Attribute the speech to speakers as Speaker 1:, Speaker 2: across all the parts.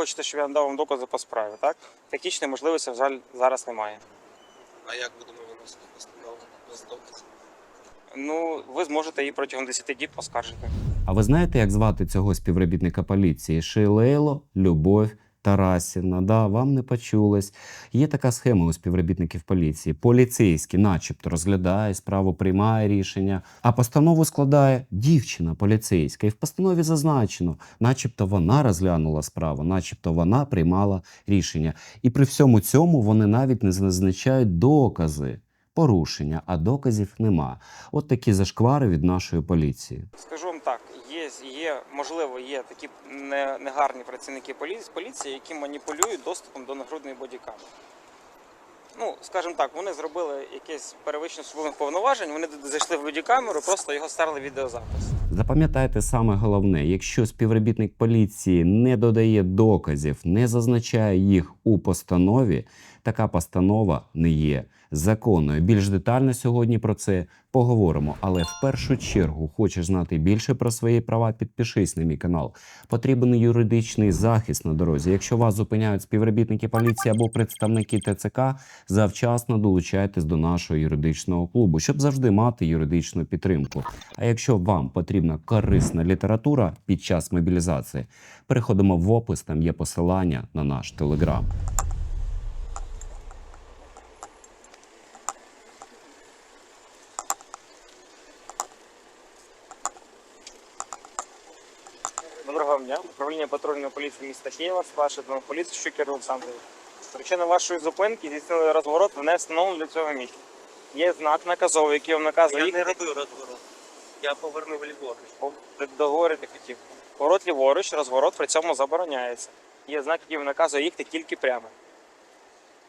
Speaker 1: хочете, щоб я надав вам докази по справі, так? Технічної можливості, на жаль, зараз немає.
Speaker 2: А як будемо виносити постанову без доказів?
Speaker 1: Ну, ви зможете її протягом 10 діб поскаржити.
Speaker 3: А ви знаєте, як звати цього співробітника поліції? Шилейло Любов Тарасівна. Да, вам не почулось. Є така схема у співробітників поліції. Поліцейський, начебто, розглядає справу, приймає рішення, а постанову складає дівчина поліцейська. І в постанові зазначено, начебто вона розглянула справу, начебто вона приймала рішення. І при всьому цьому вони навіть не зазначають докази порушення, а доказів нема. От такі зашквари від нашої поліції.
Speaker 1: Скажу вам так, є, є можливо, є такі негарні працівники поліції, поліції, які маніпулюють доступом до нагрудної бодікамери. Ну, скажімо так, вони зробили якесь перевищення службових повноважень, вони зайшли в бодікамеру, просто його стерли відеозапис.
Speaker 3: Запам'ятайте саме головне: якщо співробітник поліції не додає доказів, не зазначає їх у постанові, така постанова не є законною. Більш детально сьогодні про це поговоримо. Але в першу чергу хочеш знати більше про свої права, підпишись на мій канал. Потрібен юридичний захист на дорозі. Якщо вас зупиняють співробітники поліції або представники ТЦК, завчасно долучайтесь до нашого юридичного клубу, щоб завжди мати юридичну підтримку. А якщо вам потрібна корисна література під час мобілізації, переходимо в опис, там є посилання на наш телеграм.
Speaker 1: Доброго дня. Управління патрульної поліції міста Києва, старший лейтенант поліції Щукер Олександр. Причина вашої зупинки здійснили розворот в невстановленому для цього місці. Є знак наказовий, який вам наказує
Speaker 2: Я
Speaker 1: їх
Speaker 2: не робив розворот. Я повернув ліворуч.
Speaker 1: договорити хотів. Поворот ліворуч, розворот при цьому забороняється. Є знак, який наказує їхати тільки прямо.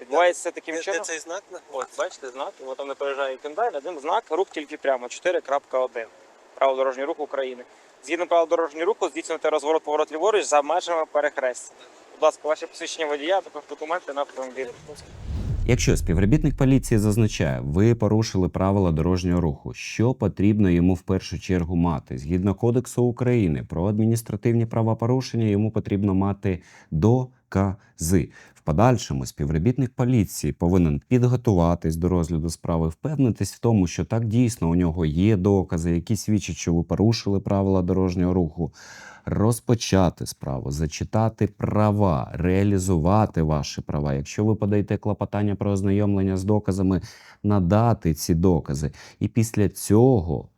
Speaker 1: Відбувається таким
Speaker 2: Де, де
Speaker 1: чином.
Speaker 2: цей знак
Speaker 1: От,
Speaker 2: знаходиться?
Speaker 1: бачите знак, його там не переїжджає кіндаль, один знак, рух тільки прямо, 4.1. Право дорожнього руху України. Згідно правил дорожнього руху, здійснювати розворот поворот ліворуч за межами перехрестя. Будь ласка, ваші посвідчення водія, також документи на автомобіль.
Speaker 3: Якщо співробітник поліції зазначає, ви порушили правила дорожнього руху, що потрібно йому в першу чергу мати? Згідно Кодексу України про адміністративні правопорушення, йому потрібно мати докази. В подальшому співробітник поліції повинен підготуватись до розгляду справи, впевнитись в тому, що так дійсно у нього є докази, які свідчать, що ви порушили правила дорожнього руху. Розпочати справу, зачитати права, реалізувати ваші права. Якщо ви подаєте клопотання про ознайомлення з доказами, надати ці докази. І після цього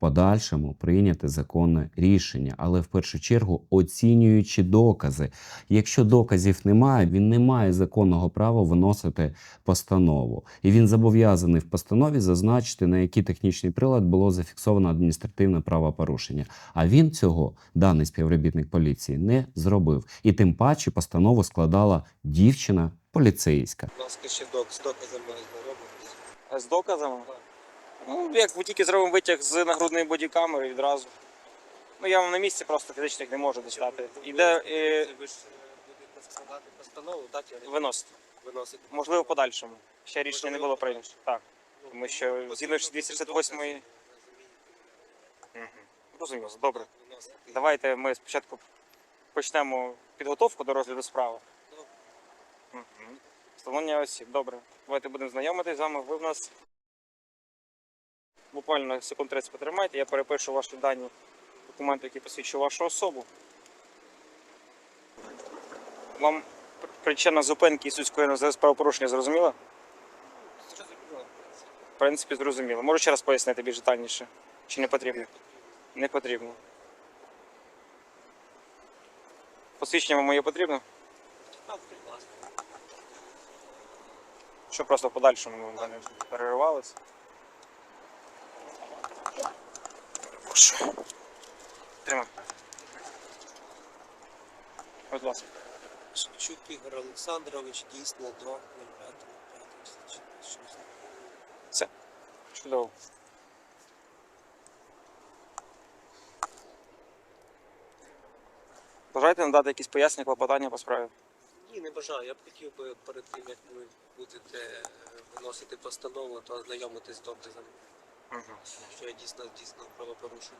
Speaker 3: подальшому прийняти законне рішення, але в першу чергу оцінюючи докази. Якщо доказів немає, він не має законного права виносити постанову. І він зобов'язаний в постанові зазначити, на який технічний прилад було зафіксовано адміністративне правопорушення. А він цього, даний співробітник поліції, не зробив. І тим паче постанову складала дівчина поліцейська.
Speaker 2: Будь ласка, ще док, з доказами.
Speaker 1: З доказами. Ну, як ви тільки зробимо витяг з нагрудної бодікамери відразу. Ну, я вам на місці просто фізично не можу достати. Іде
Speaker 2: Ви ж будете складати постанову, так?
Speaker 1: Виносити.
Speaker 2: виносити.
Speaker 1: Можливо, подальшому. Ще рішення не було прийнято. Так. Тому що згідно з 268-ї. Мгм. Розуміло, добре. Давайте ми спочатку почнемо підготовку до розгляду справи. Встановлення осіб. Добре. Давайте будемо знайомитись з вами. Ви в нас буквально секунд 30 потримайте, я перепишу ваші дані, документи, які посвідчують вашу особу. Вам причина зупинки і судської за правопорушення зрозуміла? В принципі, зрозуміло. Можу ще раз пояснити більш детальніше. Чи не потрібно? Не потрібно. Посвідчення вам моє потрібно? Що просто в подальшому ми переривалися. Прошу. Тримай. Будь ласка.
Speaker 2: Шевчук Ігор Олександрович дійсно до 05.05.2006.
Speaker 1: Все. Чудово. Бажаєте надати якісь пояснення, клопотання по справі?
Speaker 2: Ні, не бажаю. Я б хотів би перед тим, як ви будете е, виносити постанову, то ознайомитись з доказами. Що я дійсно здійснив правопорушення.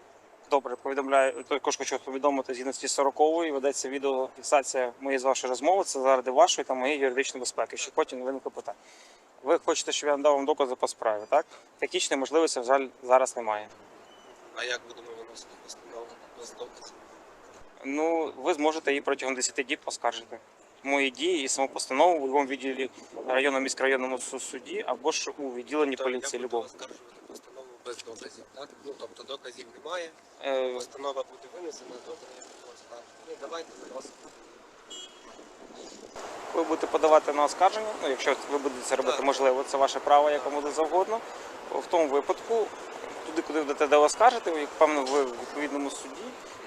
Speaker 1: Добре, повідомляю. Також хочу повідомити згідно з 40 ведеться відеофіксація моєї з вашої розмови. Це заради вашої та моєї юридичної безпеки, щоб потім не виникло питань. Ви хочете, щоб я надав вам докази по справі, так? Технічної можливості, на жаль, зараз немає.
Speaker 2: А як будемо виносити постанову без доказів?
Speaker 1: Ну, ви зможете її протягом 10 діб поскаржити. Мої дії і саму постанову у будь-якому відділі районному міськрайонному суді або ж у відділенні поліції любого.
Speaker 2: Без доказів, так? Ну, тобто доказів немає,
Speaker 1: Е,
Speaker 2: постанова буде винесена, добре, я буду. Ну, давайте, будь.
Speaker 1: Ви будете подавати на оскарження, ну якщо ви будете це робити,
Speaker 2: Так.
Speaker 1: можливо, це ваше право, як вам буде завгодно. В тому випадку, туди, куди будете де оскаржити, ви, певно, ви в відповідному суді,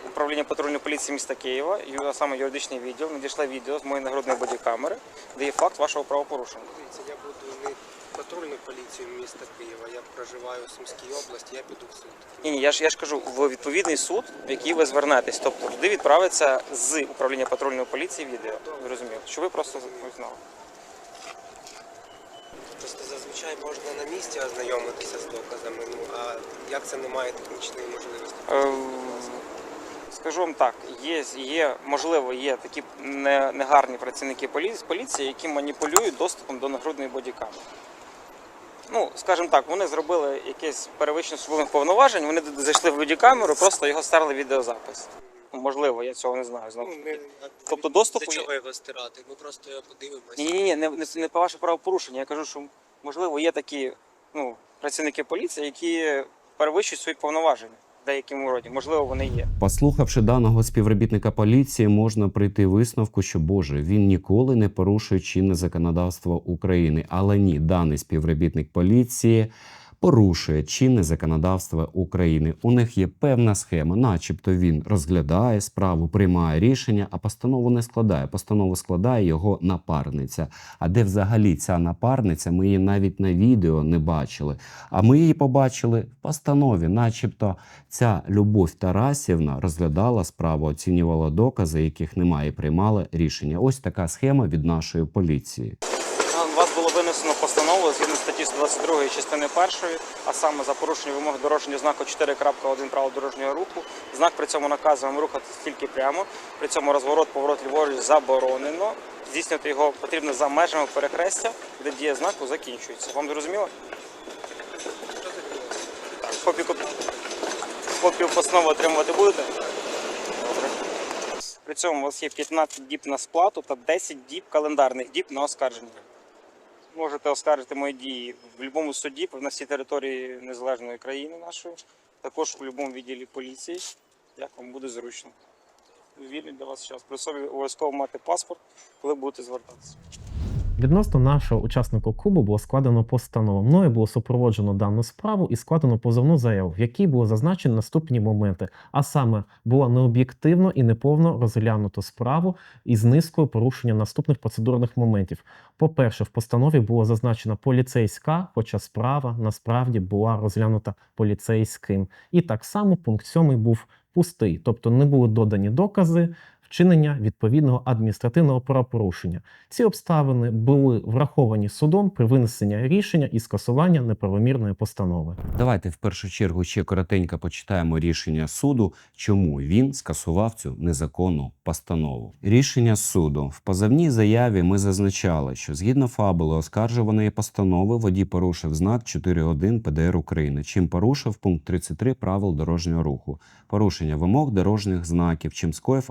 Speaker 1: управління патрульної поліції міста Києва, ю- а саме юридичний відділ, надійшли відео з моєї нагрудної бодікамери, де є факт вашого правопорушення.
Speaker 2: Дивіться, я буду не патрульну поліцію міста Києва, я проживаю в Сумській області, я піду в суд.
Speaker 1: Ні, ні, я ж я ж кажу, в відповідний суд, в який ви звернетесь. Тобто туди відправиться з управління патрульної поліції відео. Ви розумієте, що ви просто знали.
Speaker 2: Просто зазвичай можна на місці ознайомитися з доказами, ну а як це немає технічної можливості?
Speaker 1: Е, Скажу вам так, є, є можливо, є такі не- негарні працівники поліції, поліції, які маніпулюють доступом до нагрудної бодікамери. Ну, скажімо так, вони зробили якесь перевищення своїх повноважень, вони зайшли в бодікамеру, просто його стерли відеозапис. Ну, Можливо, я цього не знаю. Знову.
Speaker 2: Ну, не,
Speaker 1: Тобто доступу
Speaker 2: Для
Speaker 1: є-
Speaker 2: чого його стирати? Ми просто його подивимося.
Speaker 1: Ні, ні, ні, не, не, не по ваше правопорушення. Я кажу, що можливо є такі ну, працівники поліції, які перевищують свої повноваження деякому роді. Можливо, вони є.
Speaker 3: Послухавши даного співробітника поліції, можна прийти висновку, що Боже, він ніколи не порушує чинне законодавство України. Але ні, даний співробітник поліції порушує чинне законодавство України. У них є певна схема, начебто він розглядає справу, приймає рішення, а постанову не складає. Постанову складає його напарниця. А де взагалі ця напарниця? Ми її навіть на відео не бачили. А ми її побачили в постанові, начебто ця Любов Тарасівна розглядала справу, оцінювала докази, яких немає, і приймала рішення. Ось така схема від нашої поліції.
Speaker 1: На Вас було винесено постанову згідно статті 122 частини 1, а саме за порушення вимог дорожнього знаку 4.1 правил дорожнього руху. Знак при цьому наказує вам тільки прямо. При цьому розворот, поворот ліворуч заборонено. Здійснювати його потрібно за межами перехрестя, де дія знаку закінчується. Вам зрозуміло? Так, копію, копію постанови отримувати будете? При цьому у вас є 15 діб на сплату та 10 діб календарних діб на оскарження. Можете оскаржити мої дії в будь-якому суді на всій території незалежної країни нашої, також в будь-якому відділі поліції, як вам буде зручно. Вільний для вас час. При собі обов'язково мати паспорт, коли будете звертатися.
Speaker 4: Відносно нашого учасника клубу було складено постанову. Мною було супроводжено дану справу і складено позовну заяву, в якій було зазначені наступні моменти. А саме було необ'єктивно і неповно розглянуто справу із низкою порушення наступних процедурних моментів. По-перше, в постанові було зазначена поліцейська, хоча справа насправді була розглянута поліцейським. І так само пункт 7 був пустий, тобто не були додані докази вчинення відповідного адміністративного правопорушення. Ці обставини були враховані судом при винесенні рішення і скасування неправомірної постанови.
Speaker 3: Давайте в першу чергу ще коротенько почитаємо рішення суду, чому він скасував цю незаконну постанову. Рішення суду в позовній заяві ми зазначали, що згідно фабули оскаржуваної постанови водій порушив знак 4.1 ПДР України, чим порушив пункт 33 правил дорожнього руху, порушення вимог дорожніх знаків, чим скоїв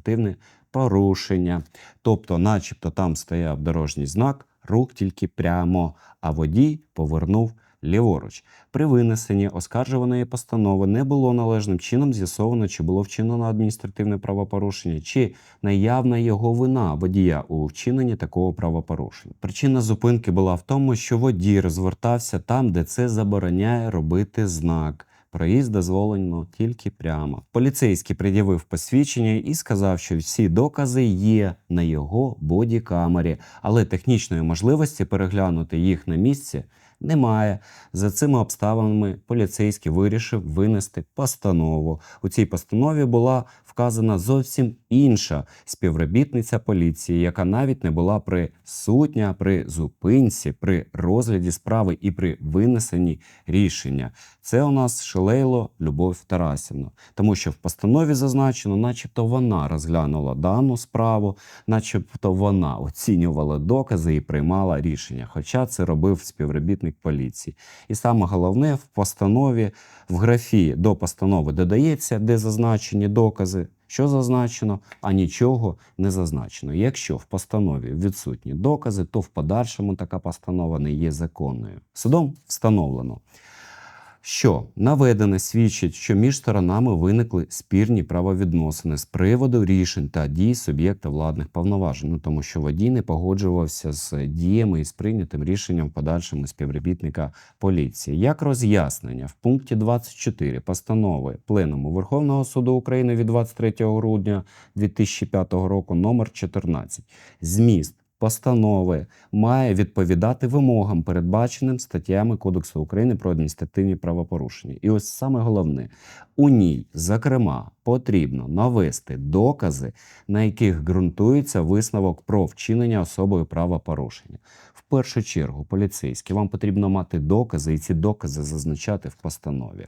Speaker 3: адміністративне порушення. Тобто, начебто, там стояв дорожній знак, рух тільки прямо, а водій повернув ліворуч. При винесенні оскаржуваної постанови не було належним чином з'ясовано, чи було вчинено адміністративне правопорушення, чи наявна його вина водія у вчиненні такого правопорушення. Причина зупинки була в тому, що водій розвертався там, де це забороняє робити знак. Проїзд дозволено тільки прямо. Поліцейський пред'явив посвідчення і сказав, що всі докази є на його бодікамері, але технічної можливості переглянути їх на місці немає. За цими обставинами поліцейський вирішив винести постанову. У цій постанові була вказана зовсім інша співробітниця поліції, яка навіть не була присутня при зупинці, при розгляді справи і при винесенні рішення. Це у нас Шелейло Любов Тарасівна, тому що в постанові зазначено, начебто вона розглянула дану справу, начебто вона оцінювала докази і приймала рішення. Хоча це робив співробітник поліції. І саме головне в постанові в графі до постанови додається, де зазначені докази. Що зазначено, а нічого не зазначено. Якщо в постанові відсутні докази, то в подальшому така постанова не є законною. Судом встановлено, що? Наведене свідчить, що між сторонами виникли спірні правовідносини з приводу рішень та дій суб'єкта владних повноважень, ну, тому що водій не погоджувався з діями і з прийнятим рішенням подальшому співробітника поліції. Як роз'яснення в пункті 24 постанови Пленуму Верховного суду України від 23 грудня 2005 року номер 14 зміст постанови має відповідати вимогам, передбаченим статтями Кодексу України про адміністративні правопорушення. І ось саме головне, у ній, зокрема, потрібно навести докази, на яких ґрунтується висновок про вчинення особою правопорушення. В першу чергу, поліцейські, вам потрібно мати докази, і ці докази зазначати в постанові.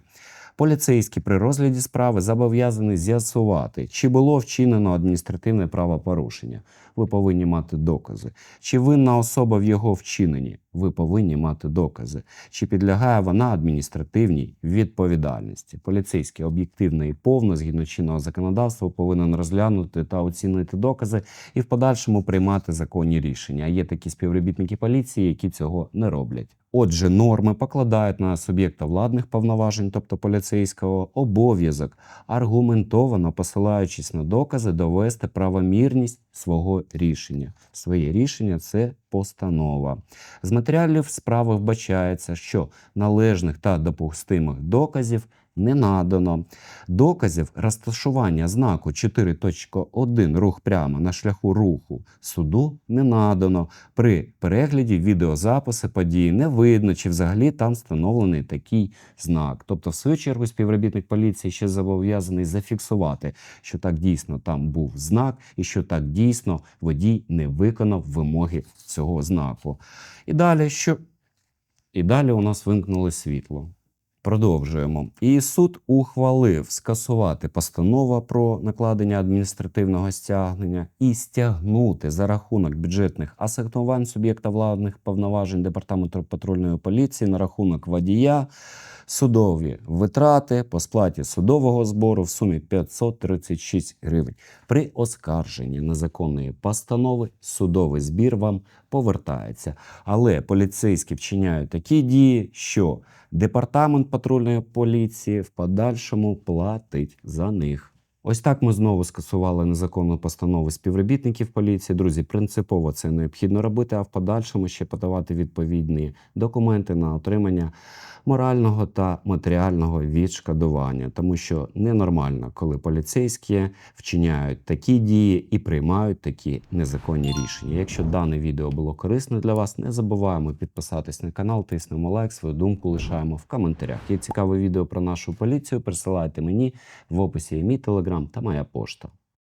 Speaker 3: Поліцейський при розгляді справи зобов'язаний з'ясувати, чи було вчинено адміністративне правопорушення. Ви повинні мати докази. Чи винна особа в його вчиненні? Ви повинні мати докази. Чи підлягає вона адміністративній відповідальності? Поліцейський об'єктивно і повно, згідно чинного законодавства, повинен розглянути та оцінити докази і в подальшому приймати законні рішення. А є такі співробітники поліції, які цього не роблять. Отже, норми покладають на суб'єкта владних повноважень, тобто поліцейського, обов'язок, аргументовано посилаючись на докази, довести правомірність свого рішення. Своє рішення це постанова. З матеріалів справи вбачається, що належних та допустимих доказів не надано. Доказів розташування знаку 4.1 рух прямо на шляху руху суду не надано. При перегляді відеозаписи події не видно, чи взагалі там встановлений такий знак. Тобто, в свою чергу, співробітник поліції ще зобов'язаний зафіксувати, що так дійсно там був знак, і що так дійсно водій не виконав вимоги цього знаку. І далі, що і далі у нас вимкнуло світло. Продовжуємо. І суд ухвалив скасувати постанову про накладення адміністративного стягнення і стягнути за рахунок бюджетних асигнувань суб'єкта владних повноважень департаменту патрульної поліції на рахунок водія судові витрати по сплаті судового збору в сумі 536 гривень. При оскарженні незаконної постанови судовий збір вам повертається. Але поліцейські вчиняють такі дії, що департамент патрульної поліції в подальшому платить за них. Ось так ми знову скасували незаконну постанову співробітників поліції. Друзі, принципово це необхідно робити, а в подальшому ще подавати відповідні документи на отримання морального та матеріального відшкодування, тому що ненормально, коли поліцейські вчиняють такі дії і приймають такі незаконні рішення. Якщо дане відео було корисно для вас, не забуваємо підписатись на канал, тиснемо лайк, свою думку лишаємо в коментарях. Є цікаве відео про нашу поліцію. Присилайте мені в описі є мій телеграм та моя пошта.